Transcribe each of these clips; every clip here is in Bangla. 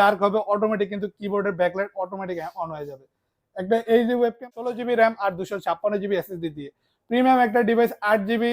ডার্ক হবে অটোমেটিক কিন্তু কিবোর্ডের ব্যাকলাইট অটোমেটিক অন হয়ে যাবে। একটা এইচডি ওয়েবক্যাম ষোলো জিবি র্যাম আর দুশো ছাপ্পান্ন জিবি এসএসডি দিয়ে। প্রিমিয়াম একটা ডিভাইস আট জিবি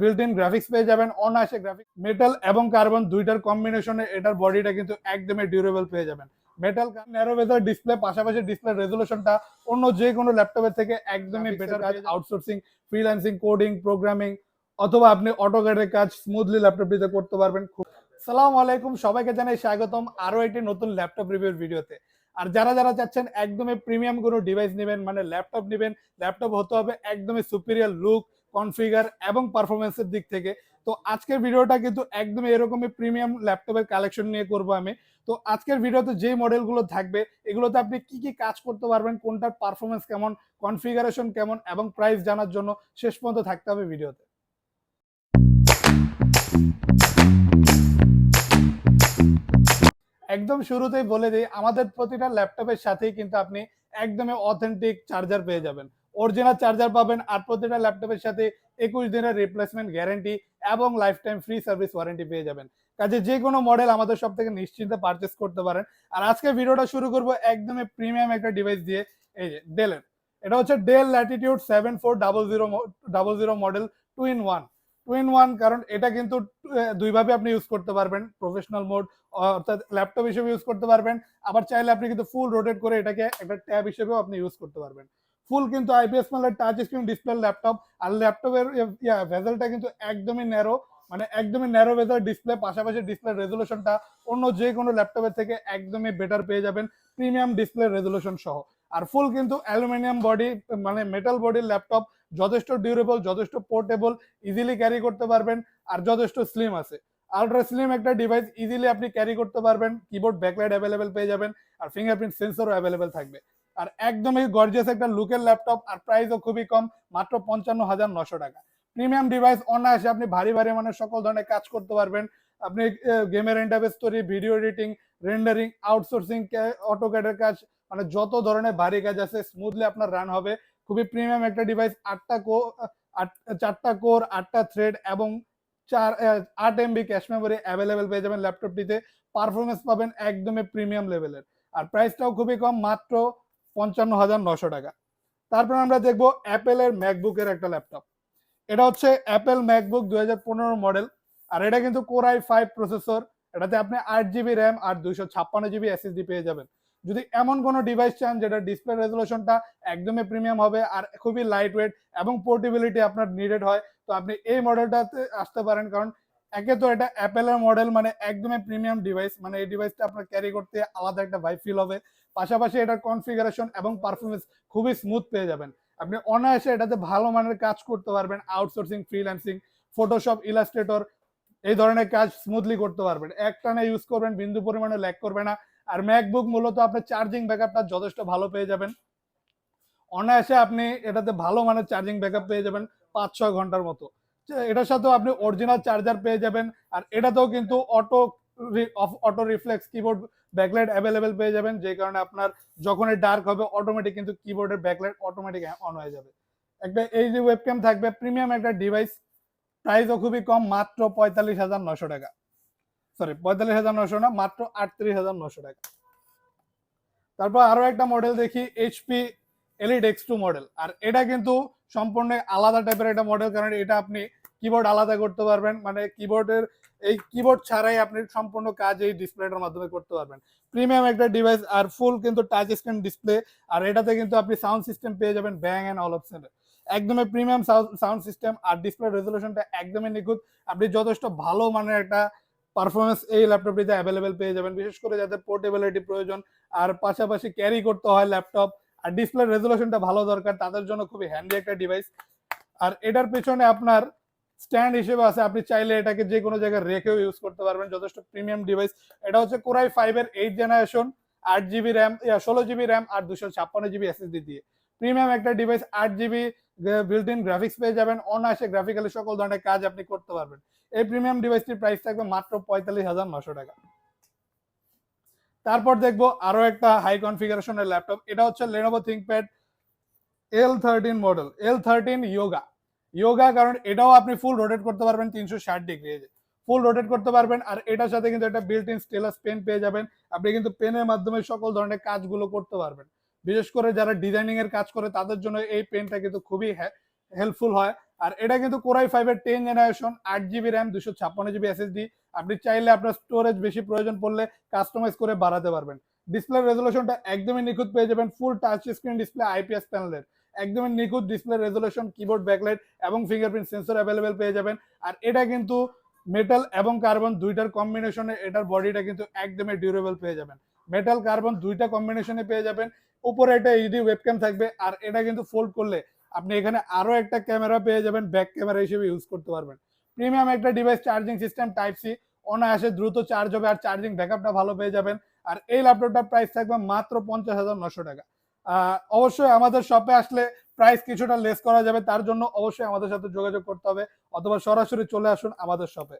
বিল্ট ইন গ্রাফিক্স পেয়ে যাবেন অনায়াসে গ্রাফিক মেটাল এবং কার্বন দুইটার কম্বিনেশনে এটার বডিটা কিন্তু একদমই ডিউরেবল পেয়ে যাবেন। মেটাল ন্যারো বেজার ডিসপ্লে পাশাপাশি ডিসপ্লে রেজলিউশনটা অন্য যে কোনো ল্যাপটপের থেকে একদমই বেটার কাজ আউটসোর্সিং ফ্রিল্যান্সিং কোডিং প্রোগ্রামিং অথবা আপনি অটোক্যাডের কাজ স্মুথলি ল্যাপটপটিতে করতে পারবেন খুব সালাম আলাইকুম, সবাইকে জানাই স্বাগতম আরও একটি নতুন ল্যাপটপ রিভিউর ভিডিওতে। আর যারা যারা চাচ্ছেন একদমই প্রিমিয়াম কোনো ডিভাইস নেবেন মানে ল্যাপটপ নেবেন, ল্যাপটপ হতে হবে একদমই সুপিরিয়ার লুক কনফিগার এবং পারফরমেন্সের দিক থেকে। তো আজকের ভিডিওটা কিন্তু একদমই এরকমই প্রিমিয়াম ল্যাপটপের কালেকশন নিয়ে করব আমি। তো আজকের ভিডিওতে যে মডেলগুলো থাকবে, এগুলোতে আপনি কি কি কাজ করতে পারবেন, কোনটার পারফরমেন্স কেমন কনফিগারেশন কেমন এবং প্রাইস জানার জন্য শেষ পর্যন্ত থাকতে হবে ভিডিওতে। একদম শুরুতেই বলে দিই, আমাদের প্রতিটা ল্যাপটপের সাথেই কিন্তু আপনি একদমই অথেন্টিক চার্জার পেয়ে যাবেন। অরিজিনাল চার্জার পাবেন আর প্রতিটা ল্যাপটপের সাথে একুশ দিনের রিপ্লেসমেন্ট গ্যারেন্টি এবং life time free service warranty পেয়ে যাবেন। কাজে যে কোনো মডেল আমাদের সব থেকে নিশ্চিন্তে পারচেস করতে পারেন। আর আজকে ভিডিওটা শুরু করব একদমই প্রিমিয়াম একটা ডিভাইস দিয়ে, এই যে ডেলের এটা হচ্ছে Dell Latitude seven four double zero double zero model two in one two in one কারণ এটা কিন্তু দুইভাবে আপনি ইউজ করতে পারবেন। প্রফেশনাল মোড অর্থাৎ ল্যাপটপ হিসেবে ইউজ করতে পারবেন। আবার চাইলে আপনি কিন্তু ফুল রোটেট করে এটাকে একটা ট্যাব হিসেবেও আপনি ইউজ করতে পারবেন। ফুল কিন্তু আইপিএস মালের টাচ স্ক্রিন ডিসপ্লে ল্যাপটপ আর ল্যাপটপের ভেজেলটা কিন্তু একদমই ন্যারো মানে একদমই ন্যারো ভেজেল ডিসপ্লে পাশাপাশি ডিসপ্লে রেজলিউশনটা অন্য যে কোনো ল্যাপটপের থেকে একদমই বেটার পেয়ে যাবেন। প্রিমিয়াম ডিসপ্লে রেজলিউশন সহ। আর ফুল কিন্তু অ্যালুমিনিয়াম বডি মানে মেটাল বডির ল্যাপটপ যথেষ্ট ডিউরেবল যথেষ্ট পোর্টেবল ইজিলি ক্যারি করতে পারবেন আর যথেষ্ট স্লিম আছে। আলট্রা স্লিম একটা ডিভাইস ইজিলি আপনি ক্যারি করতে পারবেন কিবোর্ড ব্যাকলাইট অ্যাভেলেবেল পেয়ে যাবেন আর ফিঙ্গারপ্রিন্ট সেন্সরও অ্যাভেলেবেল থাকবে। আর একদমই গর্জিয়াস একটা লুকের ল্যাপটপ আর প্রাইসও খুবই কম, মাত্র পঞ্চান্ন হাজার নশো টাকা। প্রিমিয়াম ডিভাইস অনায়াসে আপনি ভারী ভারী মানে সকল ধরনের কাজ করতে পারবেন। আপনি গেমের ইন্টারভেস তৈরি ভিডিও এডিটিং রেন্ডারিং আউটসোর্সিং অটোক্যাডের কাজ মানে যত ধরনের ভারী কাজ আছে স্মুথলি আপনার রান হবে। খুবই প্রিমিয়াম একটা ডিভাইস আটটা কো চারটা কোর আটটা থ্রেড এবং চার আট এমবি ক্যাশ মেমোরি অ্যাভেলেবেল পেয়ে যাবেন ল্যাপটপটিতে পারফরমেন্স পাবেন একদমই প্রিমিয়াম লেভেলের আর প্রাইসটাও খুবই কম, মাত্র পঞ্চান্ন হাজার নশো টাকা। তারপর আমরা দেখব অ্যাপেলের ম্যাকবুকের একটা ল্যাপটপ এটা হচ্ছে অ্যাপেল ম্যাকবুক দুই হাজার পনেরো মডেল আর এটা কিন্তু কোরাই ফাইভ প্রসেসর এটাতে আপনি আট জিবি র্যাম আর দুইশো ছাপ্পান্ন জিবি এসএসডি পেয়ে যাবেন। যদি এমন কোনো ডিভাইস চান যেটা ডিসপ্লে রেজলিউশনটা একদমই প্রিমিয়াম হবে আর খুবই লাইট ওয়েট এবং পোর্টেবিলিটি আপনার নিডেড হয়, তো আপনি এই মডেলটাতে আসতে পারেন। কারণ একে তো এটা অ্যাপেলের মডেল মানে একদমই প্রিমিয়াম ডিভাইস মানে এই ডিভাইসটা আপনার ক্যারি করতে আলাদা একটা ভাই ফিল হবে। পাশাপাশি এটার কনফিগারেশন এবং পারফরমেন্স খুবই স্মুথ পেয়ে যাবেন। আপনি অনায়াসে এটাতে ভালো মানের কাজ করতে পারবেন আউটসোর্সিং ফ্রিল্যান্সিং ফটোশপ ইলাস্ট্রেটর এই ধরনের কাজ স্মুথলি করতে পারবেন। একটানা ইউজ করবেন, বিন্দু পরিমাণে ল্যাক করবে না। আর ম্যাকবুক মূলত আপনার চার্জিং ব্যাকআপটা যথেষ্ট ভালো পেয়ে যাবেন। অনায়াসে আপনি এটাতে ভালো মানের চার্জিং ব্যাকআপ পেয়ে যাবেন পাঁচ ছয় ঘণ্টার মতো। এটার সাথেও আপনি অরিজিনাল চার্জার পেয়ে যাবেন। আর এটাতেও কিন্তু auto auto reflex keyboard backlight available পেয়ে যাবেন। যে কারণে আপনার যখন ডার্ক হবে অটোমেটিক কিন্তু কিবোর্ডের ব্যাকলাইট অটোমেটিক অন হয়ে যাবে। একটা এই যে ওয়েবক্যাম থাকবে প্রিমিয়াম একটা ডিভাইস প্রাইসও খুবই কম, মাত্র পঁয়তাল্লিশ হাজার নশো টাকা। সরি পঁয়তাল্লিশ হাজার নশো না, মাত্র আটত্রিশ হাজার নশো টাকা। তারপর আরও একটা মডেল দেখি HP Elite X two model আর এটা কিন্তু সম্পূর্ণ আলাদা টাইপের একটা মডেল কারণ এটা আপনি কিবোর্ড আলাদা করতে পারবেন। মানে কিবোর্ডের এই কিবোর্ড ছাড়াই আপনি সম্পূর্ণ কাজ এই ডিসপ্লেটার মাধ্যমে করতে পারবেন। প্রিমিয়াম একটা ডিভাইস আর ফুল কিন্তু টাচ স্ক্রিন ডিসপ্লে আর এটাতে কিন্তু আপনি সাউন্ড সিস্টেম পেয়ে যাবেন ব্যাং অ্যান্ড অল অপশন একদমই প্রিমিয়াম সাউন্ড সিস্টেম আর ডিসপ্লে রেজলিউশনটা একদমই নিখুঁত। আপনি যথেষ্ট ভালো মানের একটা পারফরমেন্স এই ল্যাপটপটিতে অ্যাভেলেবেল পেয়ে যাবেন। বিশেষ করে যাদের পোর্টেবিলিটি প্রয়োজন, আর পাশাপাশি ক্যারি করতে হয় ল্যাপটপ আর ডিসপ্লে রেজলিউশনটা ভালো দরকার, তাদের জন্য খুবই হ্যান্ডি একটা ডিভাইস আর এটার পেছনে আপনার স্ট্যান্ড হিসেবে আছে, আপনি চাইলে এটাকে যে কোনো জায়গায় রেখেও ইউজ করতে পারবেন, যথেষ্ট প্রিমিয়াম ডিভাইস এটা হচ্ছে কোরাই ফাইভ এর এইট জেনারেশন আট জিবি র্যাম ষোলো জিবি র্যাম আর দুশো ছাপ্পান্ন জিবি এসএসডি দিয়ে। প্রিমিয়াম একটা ডিভাইস আট জিবি বিল্ট ইন গ্রাফিক্স পেয়ে যাবেন, অনায়াসে গ্রাফিক্যালি সকল ধরনের কাজ আপনি করতে পারবেন। এই প্রিমিয়াম ডিভাইসটির প্রাইস থাকবে মাত্র পঁয়তাল্লিশ হাজার নশো টাকা। তারপর দেখব আরও একটা হাই কনফিগারেশনের ল্যাপটপ এটা হচ্ছে Lenovo ThinkPad L thirteen model L thirteen Yoga Yoga কারণ এটাও আপনি ফুল রোটেট করতে পারবেন তিনশো ষাট ডিগ্রি ফুল রোটেট করতে পারবেন আর এটার সাথে কিন্তু একটা বিল্ট ইন স্টেলাস পেন পেয়ে যাবেন। আপনি কিন্তু পেনের মাধ্যমে সকল ধরনের কাজগুলো করতে পারবেন। বিশেষ করে যারা ডিজাইনিং এর কাজ করে, তাদের জন্য এই পেনটা কিন্তু খুবই হেল্পফুল হয়। আর এটা কিন্তু কোরাই ফাইভের টেন জেনারেশন আট জিবি র্যাম দুশো ছাপ্পান্ন জিবি এসএসডি আপনি চাইলে আপনার স্টোরেজ বেশি প্রয়োজন পড়লে কাস্টমাইজ করে বাড়াতে পারবেন। ডিসপ্লে রেজলিউশনটা একদমই নিখুঁত পেয়ে যাবেন full touch screen display IPS প্যানেলের একদমই নিখুঁত ডিসপ্লে রেজলিউশন কিবোর্ড ব্যাকলাইট এবং ফিঙ্গারপ্রিন্ট সেন্সর অ্যাভেলেবেল পেয়ে যাবেন। আর এটা কিন্তু মেটাল এবং কার্বন দুইটার কম্বিনেশনে এটার বডিটা কিন্তু একদমই ডিউরেবল পেয়ে যাবেন। মেটাল কার্বন দুইটা কম্বিনেশনে পেয়ে যাবেন। উপরে এটা এইচডি ওয়েবক্যাম থাকবে, আর এটা কিন্তু ফোল্ড করলে আপনি এখানে আরও একটা ক্যামেরা পেয়ে যাবেন ব্যাক ক্যামেরা হিসেবে ইউজ করতে পারবেন। প্রিমিয়াম একটা device charging system type C অনায়াসে দ্রুত চার্জ হবে আর চার্জিং ব্যাকআপটা ভালো পেয়ে যাবেন। আর এই ল্যাপটপটার প্রাইস থাকবে মাত্র পঞ্চাশ হাজার নশো টাকা। অবশ্যই আমাদের শপে আসলে প্রাইস কিছুটা লেস করা যাবে, তার জন্য অবশ্যই আমাদের সাথে যোগাযোগ করতে হবে, অথবা সরাসরি চলে আসুন আমাদের শপে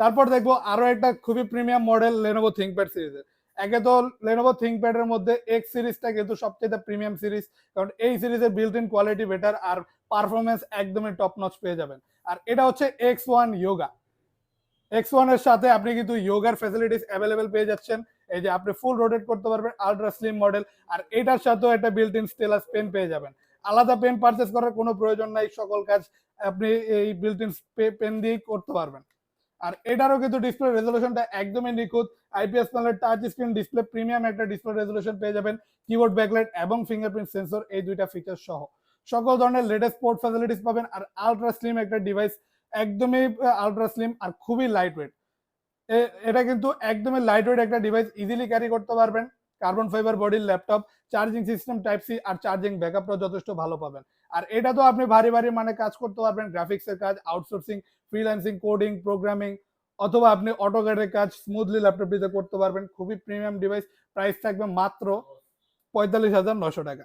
তারপর দেখব আরও একটা খুবই প্রিমিয়াম মডেল লেনোভো থিঙ্কপ্যাড সিরিজের একে তো লেনোভো থিঙ্কপ্যাড এর মধ্যে এক্স সিরিজটা কিন্তু সবচেয়ে প্রিমিয়াম সিরিজ। কারণ এই সিরিজের বিল্ট ইন কোয়ালিটি বেটার আর পারফরমেন্স একদমই টপ নচ পেয়ে যাবেন। আর এটা হচ্ছে এক্স ওয়ান ইয়োগা এক্স ওয়ানের সাথে আপনি কিন্তু ইয়োগার ফ্যাসিলিটিস অ্যাভেলেবেল পেয়ে যাচ্ছেন। এই যে আপনি ফুল রোটেট করতে পারবেন আলট্রা স্লিম মডেল আর এটার সাথেও একটা বিল্ট ইন স্টেলাস পেন পেয়ে যাবেন। আলাদা পেন পারচেস করার কোনো প্রয়োজন নাই, সকল কাজ আপনি এই বিল্ট ইন পেন দিয়েই করতে পারবেন। আর এটারও কিন্তু ডিসপ্লে রেজলিউশনটা একদমই নিখুঁত। আইপিএস প্যানেলের টাচ স্ক্রিন ডিসপ্লে প্রিমিয়াম একটা ডিসপ্লে রেজলিউশন পেয়ে যাবেন। কিবোর্ড ব্যাকলাইট এবং ফিঙ্গারপ্রিন্ট সেন্সর এই দুইটা ফিচার সহ। সকল ধরনের লেটেস্ট পোর্ট ফ্যাসিলিটিস পাবেন আর আলট্রা স্লিম একটা ডিভাইস একদমই আলট্রা স্লিম আর খুবই লাইট ওয়েট এটা কিন্তু একদমই লাইট ওয়েট একটা ডিভাইস ইজিলি ক্যারি করতে পারবেন। কার্বন ফাইবার বডির laptop charging system type C আর চার্জিং ব্যাকআপটাও যথেষ্ট ভালো পাবেন। আর এটা তো আপনি ভারী ভারী মানে কাজ করতে পারবেন গ্রাফিক্সের কাজ আউটসোর্সিং ফ্রিল্যান্সিং কোডিং প্রোগ্রামিং অথবা আপনি অটোক্যাডের কাজ স্মুথলি ল্যাপটপটিতে করতে পারবেন। খুবই প্রিমিয়াম ডিভাইস প্রাইস থাকবে মাত্র পঁয়তাল্লিশ হাজার নশো টাকা।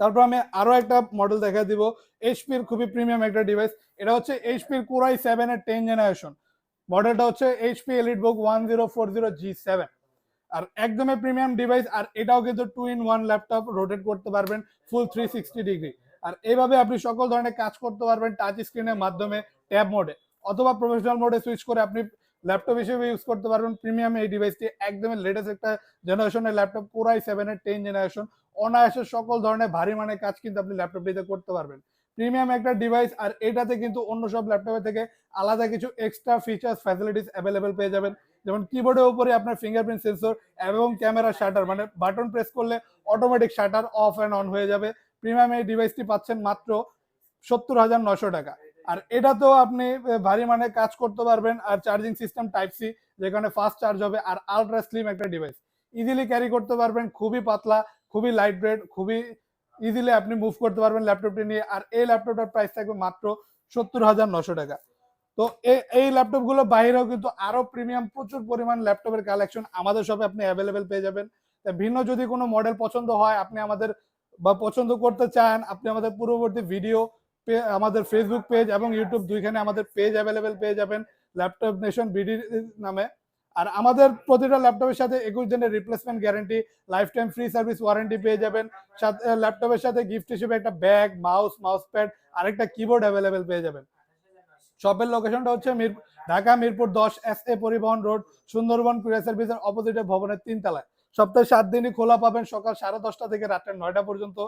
তারপর আমি আরও একটা মডেল দেখা দিব এইচপির খুবই প্রিমিয়াম একটা ডিভাইস এটা হচ্ছে এইচপির কোরাই সেভেন এর টেন জেনারেশন মডেলটা হচ্ছে HP EliteBook one zero four zero G seven আর একদমই প্রিমিয়াম ডিভাইস আর এটাও কিন্তু two in one laptop rotate করতে পারবেন ফুল থ্রি সিক্সটি ডিগ্রি আর এইভাবে আপনি সকল ধরনের কাজ করতে পারবেন টাচ স্ক্রিনের মাধ্যমে ট্যাব মোডে অথবা প্রফেশনাল মোডে সুইচ করে আপনি ল্যাপটপ হিসেবে ইউজ করতে পারবেন। প্রিমিয়াম এই ডিভাইসটি একদমই লেটেস্ট একটা জেনারেশনের ল্যাপটপ কোরাই সেভেনের টেন জেনারেশন অনায়াসে সকল ধরনের ভারী মানের কাজ কিন্তু আপনি ল্যাপটপটিতে করতে পারবেন। প্রিমিয়াম একটা ডিভাইস আর এটাতে কিন্তু অন্য সব ল্যাপটপের থেকে আলাদা কিছু এক্সট্রা ফিচার্স ফ্যাসিলিটিস অ্যাভেলেবেল পেয়ে যাবেন। যেমন কিবোর্ডের উপরে আপনার ফিঙ্গারপ্রিন্ট সেন্সর এবং ক্যামেরা শাটার মানে বাটন প্রেস করলে automatic shutter off and on হয়ে যাবে। প্রিমিয়াম এই ডিভাইসটি পাচ্ছেন মাত্র সত্তর হাজার নশো টাকা। আর এটা তো আপনি ভারী মানে কাজ করতে পারবেন। আর চার্জিং সিস্টেম টাইপ সি যেখানে ফাস্ট চার্জ হবে আর আলট্রা স্লিম একটা ডিভাইস ইজিলি ক্যারি করতে পারবেন, খুবই পাতলা, খুবই লাইট ওয়েট খুবই ইজিলি আপনি মুভ করতে পারবেন ল্যাপটপটি নিয়ে। আর এই ল্যাপটপটার প্রাইস থাকবে মাত্র সত্তর হাজার নশো টাকা। তো এই ল্যাপটপগুলো বাইরেও কিন্তু আরও প্রিমিয়াম প্রচুর পরিমাণ ল্যাপটপের কালেকশন আমাদের শপে আপনি অ্যাভেলেবেল পেয়ে যাবেন। ভিন্ন যদি কোনো মডেল পছন্দ হয়, আপনি আমাদের বা পছন্দ করতে চান, আপনি আমাদের পূর্ববর্তী ভিডিও আমাদের ফেসবুক পেজ এবং ইউটিউব দুইখানে আমাদের পেজ অ্যাভেলেবেল পেয়ে যাবেন। ল্যাপটপ নেশন বিডি নামে। আর আমাদের প্রতিটা ল্যাপটপের সাথে একুশ দিনের replacement guarantee life time free service warranty পেয়ে যাবেন। সাথে ল্যাপটপের সাথে গিফট হিসেবে একটা ব্যাগ মাউস মাউস প্যাড আর একটা কিবোর্ড অ্যাভেলেবেল পেয়ে যাবেন। শপের লোকেশনটা হচ্ছে মির ঢাকা মিরপুর দশ এস এ পরিবহন রোড সুন্দরবন কুরিয়ার সার্ভিসের অপোজিটে ভবনের তিন তলায় সপ্তাহে সাত দিনই খোলা পাবেন সকাল সাড়ে দশটা থেকে রাত্রে নয়টা পর্যন্ত।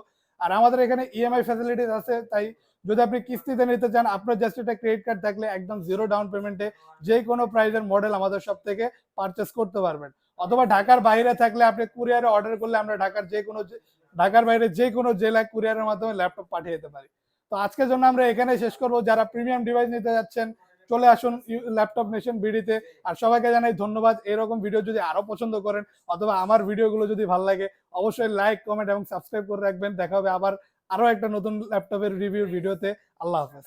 আর আমাদের এখানে ইএমআই ফ্যাসিলিটিস আছে, তাই যদি আপনি কিস্তিতে নিতে চান, আপনার জাস্ট একটা ক্রেডিট কার্ড থাকলে একদম জিরো ডাউন পেমেন্টে যে কোনো প্রাইজের মডেল আমাদের সব থেকে পারচেস করতে পারবেন। অথবা ঢাকার বাইরে থাকলে আপনি কুরিয়ারে অর্ডার করলে আমরা ঢাকার যে কোনো ঢাকার বাইরে যে কোনো জেলায় কুরিয়ারের মাধ্যমে ল্যাপটপ পাঠিয়ে দিতে পারি। তো আজকের জন্য আমরা এখানে শেষ করব। যারা প্রিমিয়াম ডিভাইস নিতে যাচ্ছেন, চলে আসুন ল্যাপটপ নেশন বিডিতে আর সবাইকে জানাই ধন্যবাদ। এরকম ভিডিও যদি আরও পছন্দ করেন, অথবা আমার ভিডিওগুলো যদি ভালো লাগে, অবশ্যই লাইক কমেন্ট এবং সাবস্ক্রাইব করে রাখবেন। দেখা হবে আবার আরও একটা নতুন ল্যাপটপের রিভিউ ভিডিওতে আল্লাহ হাফেজ।